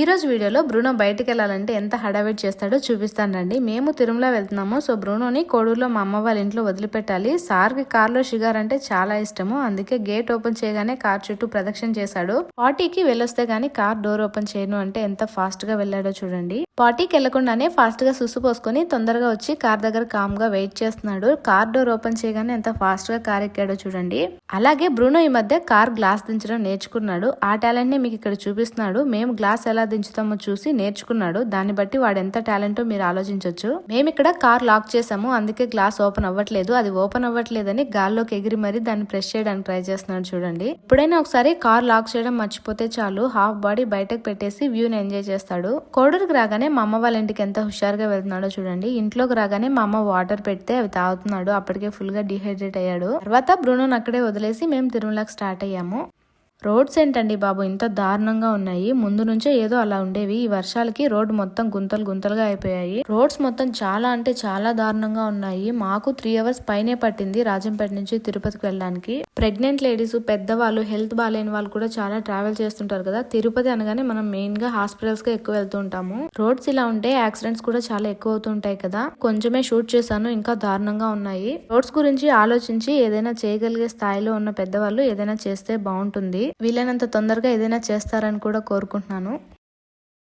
ఈ రోజు వీడియోలో బ్రూనో బయటికి వెళ్ళాలంటే ఎంత హడావిడి చేస్తాడో చూపిస్తానండి. మేము తిరుమల వెళ్తున్నాము. సో బ్రూనోని కోడూరులో మా అమ్మ వాళ్ళ ఇంట్లో వదిలిపెట్టాలి. సార్కి కార్లో షిగార్ అంటే చాలా ఇష్టము. అందుకే గేట్ ఓపెన్ చేయగానే కార్ చుట్టూ ప్రదక్షిణ చేశాడు. పార్టీకి వెళ్ళొస్తే గానీ కార్ డోర్ ఓపెన్ చేయను అంటే ఎంత ఫాస్ట్గా వెళ్ళాడో చూడండి. పార్టీకి వెళ్ళకుండానే ఫాస్ట్గా సుసు పోసుకొని తొందరగా వచ్చి కార్ దగ్గర కామ్గా వెయిట్ చేస్తున్నాడు. కార్ డోర్ ఓపెన్ చేయగానే ఎంత ఫాస్ట్గా కార్ ఎక్కాడో చూడండి. అలాగే బ్రూనో ఈ మధ్య కార్ గ్లాస్ దించడం నేర్చుకున్నాడు. ఆ టాలెంట్ని మీకు ఇక్కడ చూపిస్తున్నాడు. మేము గ్లాస్ ఎలా దించుతామో చూసి నేర్చుకున్నాడు. దాన్ని బట్టి వాడు ఎంత టాలెంటో మీరు ఆలోచించవచ్చు మేము ఇక్కడ కార్ లాక్ చేసాము అందుకే గ్లాస్ ఓపెన్ అవ్వట్లేదు. అది ఓపెన్ అవ్వట్లేదని గాల్లోకి ఎగిరి మరీ దాన్ని ప్రెస్ చేయడానికి ట్రై చేస్తున్నాడు చూడండి. ఎప్పుడైనా ఒకసారి కార్ లాక్ చేయడం మర్చిపోతే చాలు. హాఫ్ బాడీ బయటకు పెట్టేసి వ్యూని ఎంజాయ్ చేస్తాడు. కోడూరుకి రాగానే మా అమ్మ వాళ్ళ ఇంటికి ఎంత హుషారుగా వెళ్తున్నాడో చూడండి. ఇంట్లోకి రాగానే మా అమ్మ వాటర్ పెడితే అవి తాగుతున్నాడు. అప్పటికే ఫుల్గా డిహైడ్రేట్ అయ్యాడు. తర్వాత బ్రూనోన్ అక్కడే వదిలేసి మేము తిరుమలకి స్టార్ట్ అయ్యాము. రోడ్స్ ఏంటండి బాబు? ఇంత దారుణంగా ఉన్నాయి. ముందు నుంచే ఏదో అలా ఉండేవి. ఈ వర్షాలకి రోడ్డు మొత్తం గుంతలు గుంతలుగా అయిపోయాయి. రోడ్స్ మొత్తం చాలా అంటే చాలా దారుణంగా ఉన్నాయి. మాకు త్రీ అవర్స్ పైనే పట్టింది రాజంపేట నుంచి తిరుపతికి వెళ్ళడానికి. ప్రెగ్నెంట్ లేడీస్ పెద్దవాళ్ళు హెల్త్ బాగాలేని వాళ్ళు కూడా చాలా ట్రావెల్ చేస్తుంటారు కదా. తిరుపతి అనగానే మనం మెయిన్గా హాస్పిటల్స్కి ఎక్కువ వెళ్తూ ఉంటాము. రోడ్స్ ఇలా ఉంటే యాక్సిడెంట్స్ కూడా చాలా ఎక్కువ అవుతుంటాయి కదా. కొంచెమే షూట్ చేశాను. ఇంకా దారుణంగా ఉన్నాయి. రోడ్స్ గురించి ఆలోచించి ఏదైనా చేయగలిగే స్థాయిలో ఉన్న పెద్దవాళ్ళు ఏదైనా చేస్తే బాగుంటుంది. వీలైనంత తొందరగా ఏదైనా చేస్తారని కూడా కోరుకుంటున్నాను.